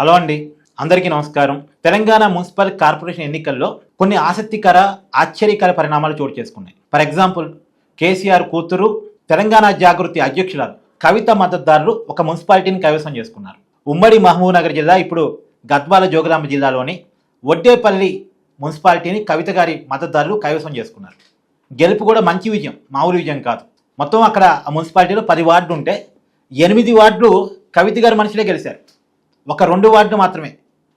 Hello అండి. అందరికీ నమస్కారం. తెలంగాణ మున్సిపల్ కార్పొరేషన్ ఎన్నికల్లో కొన్ని ఆసక్తికర ఆశ్చర్యకర పరిణామాలు చోటు చేసుకున్నాయి. ఫర్ ఎగ్జాంపుల్ కేసీఆర్ కూతురు తెలంగాణ జాగృతి అధ్యక్షురాలు కవిత మద్దతుదారులు ఒక మున్సిపాలిటీని కైవసం చేసుకున్నారు. ఉమ్మడి మహబూబ్నగర్ జిల్లా ఇప్పుడు గద్వాల జోగులాంబ జిల్లాలోని ఒడ్డేపల్లి మున్సిపాలిటీని కవిత గారి మద్దతుదారులు కైవసం చేసుకున్నారు. గెలుపు కూడా మంచి విజయం మామూలు విజయం కాదు. మొత్తం అక్కడ ఆ మున్సిపాలిటీలో పది వార్డులు ఉంటే ఎనిమిది వార్డులు కవిత గారి మనుషులే గెలిచారు. ఒక రెండు వార్డు మాత్రమే.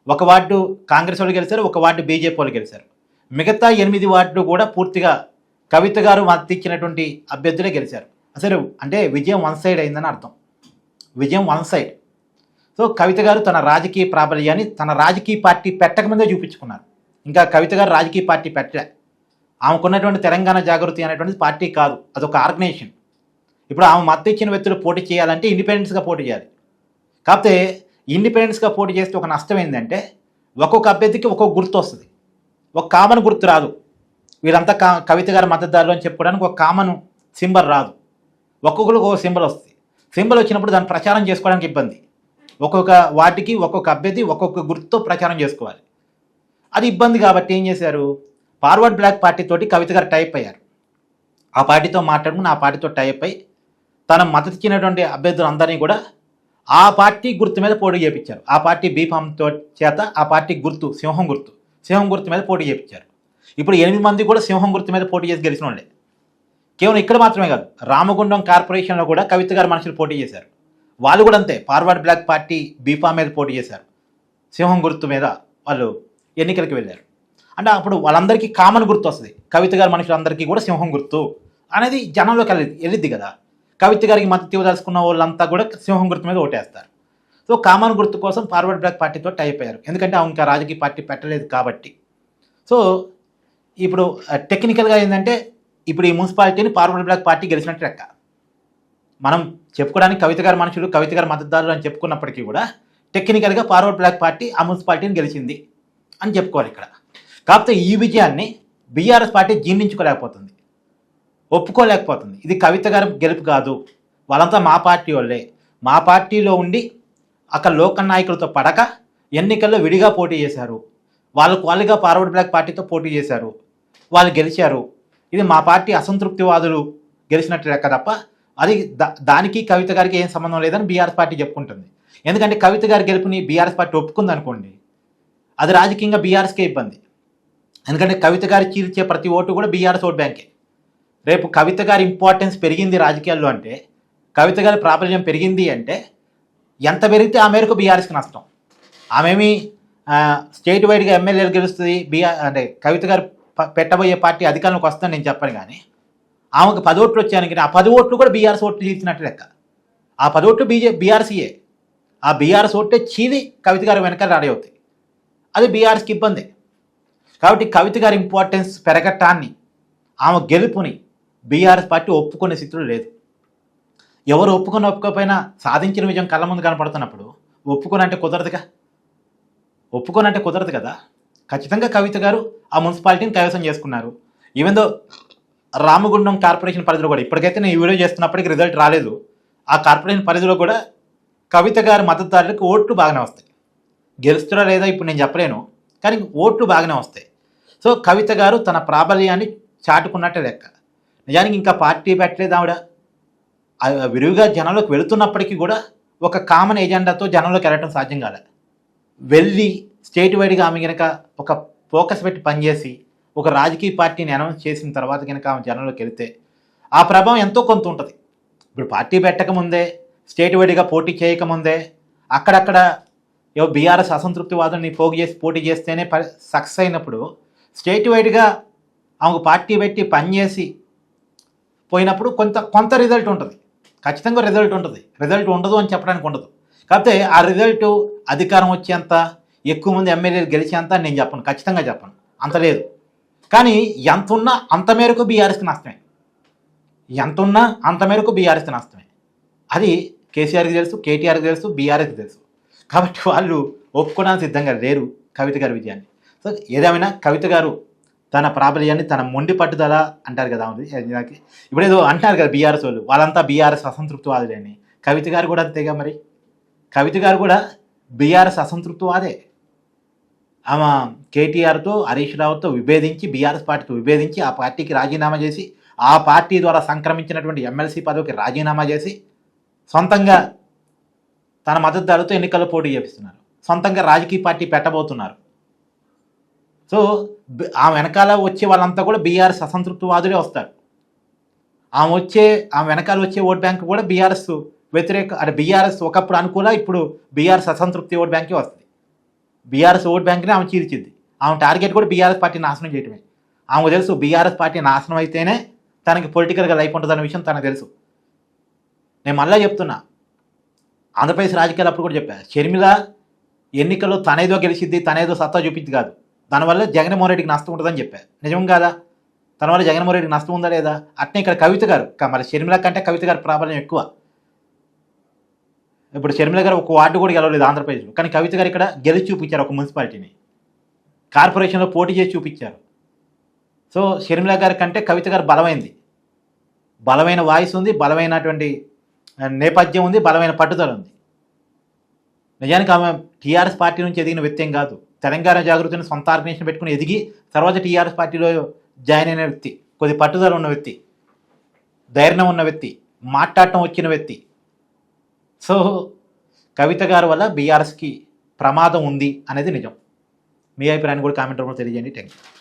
ఒక వార్డు కాంగ్రెస్ వాళ్ళు గెలిచారు ఒక వార్డు బీజేపీ వాళ్ళు గెలిచారు. మిగతా ఎనిమిది వార్డులు కూడా పూర్తిగా కవిత గారు మద్దతిచ్చినటువంటి అభ్యర్థులే గెలిచారు. అసలు అంటే విజయం వన్ సైడ్ అయిందని అర్థం. విజయం వన్ సైడ్. సో కవిత గారు తన రాజకీయ ప్రాబల్యాన్ని తన రాజకీయ పార్టీ పెట్టకముందే చూపించుకున్నారు. ఇంకా కవిత గారు రాజకీయ పార్టీ పెట్టలే. ఆమెకున్నటువంటి తెలంగాణ జాగృతి అనేటువంటిది పార్టీ కాదు. అదొక ఆర్గనైజేషన్. ఇప్పుడు ఆమె మద్దతు ఇచ్చిన వ్యక్తులు పోటీ చేయాలంటే ఇండిపెండెన్స్గా పోటీ చేయాలి. కాకపోతే ఇండిపెండెన్స్గా పోటీ చేస్తే ఒక నష్టం ఏంటంటే ఒక్కొక్క అభ్యర్థికి ఒక్కొక్క గుర్తు వస్తుంది ఒక కామన్ గుర్తు రాదు. వీరంతా కా కవిత గారి మద్దతుదారులు అని చెప్పుకోవడానికి ఒక కామన్ సింబల్ రాదు. ఒక్కొక్కరికి ఒక సింబల్ వస్తుంది. సింబల్ వచ్చినప్పుడు దాన్ని ప్రచారం చేసుకోవడానికి ఇబ్బంది. ఒక్కొక్క వాటికి ఒక్కొక్క అభ్యర్థి ఒక్కొక్క గుర్తుతో ప్రచారం చేసుకోవాలి. అది ఇబ్బంది కాబట్టి ఏం చేశారు? ఫార్వర్డ్ బ్లాక్ పార్టీ తోటి కవిత గారు టైప్ అయ్యారు. ఆ పార్టీతో మాట్లాడుకుని ఆ పార్టీతో టైప్ అయి తన మద్దతు ఇచ్చినటువంటి అభ్యర్థులందరినీ కూడా ఆ పార్టీ గుర్తు మీద పోటీ చేపించారు. ఆ పార్టీ బీఫామ్తో చేత ఆ పార్టీ గుర్తు సింహం గుర్తు. సింహం గుర్తు మీద పోటీ చేపించారు. ఇప్పుడు ఎనిమిది మంది కూడా సింహం గుర్తు మీద పోటీ చేసి గెలిచిన వాళ్ళే. కేవలం ఇక్కడ మాత్రమే కాదు రామగుండం కార్పొరేషన్లో కూడా కవిత గారు మనుషులు పోటీ చేశారు. వాళ్ళు కూడా అంతే ఫార్వర్డ్ బ్లాక్ పార్టీ బీఫామ్ మీద పోటీ చేశారు. సింహం గుర్తు మీద వాళ్ళు ఎన్నికలకు వెళ్ళారు. అంటే అప్పుడు వాళ్ళందరికీ కామన్ గుర్తు వస్తుంది. కవిత గారి మనుషులందరికీ కూడా సింహం గుర్తు అనేది జనంలోకి వెళ్ళి వెళ్ళిద్ది కదా. కవిత గారికి మద్దతు ఇవ్వదలుచుకున్న వాళ్ళంతా కూడా సింహం గుర్తు మీద ఓటేస్తారు. సో కామన్ గుర్తు కోసం ఫార్వర్డ్ బ్లాక్ పార్టీతో టై అయిపోయారు. ఎందుకంటే ఆమె ఇంకా రాజకీయ పార్టీ పెట్టలేదు కాబట్టి. సో ఇప్పుడు టెక్నికల్గా ఏంటంటే ఇప్పుడు ఈ మున్సిపాలిటీని ఫార్వర్డ్ బ్లాక్ పార్టీ గెలిచినట్టు లెక్క. మనం చెప్పుకోవడానికి కవిత గారి మనుషులు కవిత గారి మద్దతుదారులు అని చెప్పుకున్నప్పటికీ కూడా టెక్నికల్గా ఫార్వర్డ్ బ్లాక్ పార్టీ ఆ మున్సిపాలిటీని గెలిచింది అని చెప్పుకోవాలి ఇక్కడ. కాకపోతే ఈ విజయాన్ని బీఆర్ఎస్ పార్టీ జీర్ణించుకోలేకపోతుంది. ఒప్పుకోలేకపోతుంది. ఇది కవిత గారి గెలుపు కాదు. వాళ్ళంతా మా పార్టీ వాళ్ళే. మా పార్టీలో ఉండి అక్కడ లోకల్ నాయకులతో పడక ఎన్నికల్లో విడిగా పోటీ చేశారు. వాళ్ళకు వాళ్ళుగా ఫార్వర్డ్ బ్లాక్ పార్టీతో పోటీ చేశారు. వాళ్ళు గెలిచారు. ఇది మా పార్టీ అసంతృప్తివాదులు గెలిచినట్టు లెక్క తప్ప అది దా- దానికి కవిత గారికి ఏం సంబంధం లేదని బీఆర్ఎస్ పార్టీ చెప్పుకుంటుంది. ఎందుకంటే కవిత గారి గెలుపుని బీఆర్ఎస్ పార్టీ ఒప్పుకుంది అనుకోండి అది రాజకీయంగా బీఆర్ఎస్కే ఇబ్బంది. ఎందుకంటే కవిత గారి చీల్చే ప్రతి ఓటు కూడా బీఆర్ఎస్ ఓట్ బ్యాంకే. రేపు కవిత గారి ఇంపార్టెన్స్ పెరిగింది రాజకీయాల్లో అంటే కవిత గారి ప్రాబల్యం పెరిగింది అంటే ఎంత పెరిగితే ఆ మేరకు బీఆర్ఎస్కి నష్టం. ఆమెమి స్టేట్ వైడ్గా ఎమ్మెల్యేలు గెలుస్తుంది బీఆర్ అంటే కవిత గారు పెట్టబోయే పార్టీ అధికారంలోకి వస్తుందని నేను చెప్పను కానీ ఆమెకు పది ఓట్లు వచ్చానికి ఆ పది ఓట్లు కూడా బీఆర్ఎస్ ఓట్లు చీల్చినట్టు లెక్క. ఆ పది ఓట్లు బీజే బీఆర్సీయే ఆ బీఆర్ఎస్ ఓట్లే చీలి కవిత గారి వెనక రెడీ అవుతాయి అది బీఆర్ఎస్కి ఇబ్బంది. కాబట్టి కవిత గారి ఇంపార్టెన్స్ పెరగటాన్ని ఆమె గెలుపుని బీఆర్ఎస్ పార్టీ ఒప్పుకునే స్థితిలో లేదు. ఎవరు ఒప్పుకొని ఒప్పుకోకపోయినా సాధించిన విజయం కళ్ళ ముందు కనపడుతున్నప్పుడు ఒప్పుకొని అంటే కుదరదుగా? ఒప్పుకొని అంటే కుదరదు కదా? ఖచ్చితంగా కవిత గారు ఆ మున్సిపాలిటీని కైవసం చేసుకున్నారు. ఈవెన్ దో రామగుండం కార్పొరేషన్ పరిధిలో కూడా ఇప్పటికైతే నేను ఈ వీడియో చేస్తున్నప్పటికీ రిజల్ట్ రాలేదు. ఆ కార్పొరేషన్ పరిధిలో కూడా కవిత గారి మద్దతుదారులకు ఓట్లు బాగానే వస్తాయి. గెలుస్తురా లేదా ఇప్పుడు నేను చెప్పలేను కానీ ఓట్లు బాగానే వస్తాయి. సో కవిత గారు తన ప్రాబల్యాన్ని చాటుకున్నట్టే లెక్క. నిజానికి ఇంకా పార్టీ పెట్టలేదు ఆవిడ. విరివిగా జనంలోకి వెళుతున్నప్పటికీ కూడా ఒక కామన్ ఎజెండాతో జనంలోకి వెళ్ళటం సాధ్యం కాలే. వెళ్ళి స్టేట్ వైడ్గా ఆమె కనుక ఒక ఫోకస్ పెట్టి పనిచేసి ఒక రాజకీయ పార్టీని అనౌన్స్ చేసిన తర్వాత కనుక ఆమె జనంలోకి వెళితే ఆ ప్రభావం ఎంతో కొంత ఉంటుంది. ఇప్పుడు పార్టీ పెట్టకముందే స్టేట్ వైడ్గా పోటీ చేయకముందే అక్కడక్కడ ఏవో బీఆర్ఎస్ అసంతృప్తివాదుని పోగు చేసి పోటీ చేస్తేనే సక్సెస్ అయినప్పుడు స్టేట్ వైడ్గా ఆమెకు పార్టీ పెట్టి పనిచేసి పోయినప్పుడు కొంత కొంత రిజల్ట్ ఉంటుంది. ఖచ్చితంగా రిజల్ట్ ఉంటుంది. రిజల్ట్ ఉండదు అని చెప్పడానికి ఉండదు. కాకపోతే ఆ రిజల్ట్ అధికారం వచ్చేంత ఎక్కువ మంది ఎమ్మెల్యేలు గెలిచేంత నేను చెప్పను. ఖచ్చితంగా చెప్పను. అంత లేదు. కానీ ఎంత ఉన్నా అంత మేరకు బీఆర్ఎస్కి నష్టమే. ఎంత ఉన్నా అంత మేరకు బీఆర్ఎస్కి నష్టమే. అది కేసీఆర్కి తెలుసు కేటీఆర్కి తెలుసు బీఆర్ఎస్కి తెలుసు. కాబట్టి వాళ్ళు ఒప్పుకోవడానికి సిద్ధంగా లేరు కవిత గారి విజయాన్ని. సో ఏదేమైనా కవిత గారు తన ప్రాబల్యాన్ని తన మొండి పట్టుదల అంటారు కదా నాకు ఇప్పుడు ఏదో అంటారు కదా బీఆర్ఎస్ వాళ్ళు. వాళ్ళంతా బీఆర్ఎస్ అసంతృప్తివాదులే అని కవిత గారు కూడా అంతేగా మరి? కవిత గారు కూడా బీఆర్ఎస్ అసంతృప్తివాదే. ఆమె కేటీఆర్తో హరీష్ రావుతో విభేదించి బీఆర్ఎస్ పార్టీతో విభేదించి ఆ పార్టీకి రాజీనామా చేసి ఆ పార్టీ ద్వారా సంక్రమించినటువంటి ఎమ్మెల్సీ పదవికి రాజీనామా చేసి సొంతంగా తన మద్దతుదారులతో ఎన్నికల్లో పోటీ చేపిస్తున్నారు. సొంతంగా రాజకీయ పార్టీ పెట్టబోతున్నారు. సో ఆ వెనకాల వచ్చే వాళ్ళంతా కూడా బీఆర్ఎస్ అసంతృప్తివాదులే వస్తారు. ఆమె వచ్చే ఆమె వెనకాల వచ్చే ఓట్ బ్యాంక్ కూడా బీఆర్ఎస్ వ్యతిరేక అంటే బీఆర్ఎస్ ఒకప్పుడు అనుకూల ఇప్పుడు బీఆర్ఎస్ అసంతృప్తి ఓట్ బ్యాంకే వస్తుంది. బీఆర్ఎస్ ఓట్ బ్యాంక్ని ఆమె చీల్చింది. ఆమె టార్గెట్ కూడా బీఆర్ఎస్ పార్టీ నాశనం చేయడమే ఆమెకు తెలుసు బీఆర్ఎస్ పార్టీ నాశనం అయితేనే తనకి పొలిటికల్గా లైఫ్ ఉంటుందన్న విషయం తనకు తెలుసు. నేను మళ్ళీ చెప్తున్నా. ఆంధ్రప్రదేశ్ రాజకీయాలు అప్పుడు కూడా చెప్పాను షర్మిల ఎన్నికల్లో తనేదో గెలిచిద్ది తనేదో సత్తా చూపించింది కాదు. దానివల్ల జగన్మోహన్ రెడ్డికి నష్టం ఉంటుందని చెప్పారు నిజం కాదా? తన వల్ల జగన్మోహన్ రెడ్డికి నష్టం ఉందా లేదా? అట్నే ఇక్కడ కవిత గారు క- మరి షర్మిల కంటే కవిత గారి ప్రాబల్యం ఎక్కువ. ఇప్పుడు షర్మిల గారు ఒక వార్డు కూడా గెలవలేదు ఆంధ్రప్రదేశ్లో. కానీ కవిత గారు ఇక్కడ గెలిచి చూపించారు ఒక మున్సిపాలిటీని. కార్పొరేషన్లో పోటీ చేసి చూపించారు. సో షర్మిల గారి కంటే కవిత గారు బలమైంది. బలమైన వాయిస్ ఉంది బలమైనటువంటి నేపథ్యం ఉంది బలమైన పట్టుదల ఉంది. నిజానికి ఆమె టీఆర్ఎస్ పార్టీ నుంచి ఎదిగిన వ్యక్తి కాదు. తెలంగాణ జాగృతిని సొంత ఆర్గనైజేషన్ పెట్టుకుని ఎదిగి తర్వాత టీఆర్ఎస్ పార్టీలో జాయిన్ అయిన వ్యక్తి కొద్ది పట్టుదల ఉన్న వ్యక్తి ధైర్యం ఉన్న వ్యక్తి మాట్లాడటం వచ్చిన వ్యక్తి. సో కవిత గారి వల్ల బీఆర్ఎస్కి ప్రమాదం ఉంది అనేది నిజం. మీ అభిప్రాయాన్ని కూడా కామెంట్ రూపంలో తెలియజేయండి. Thank you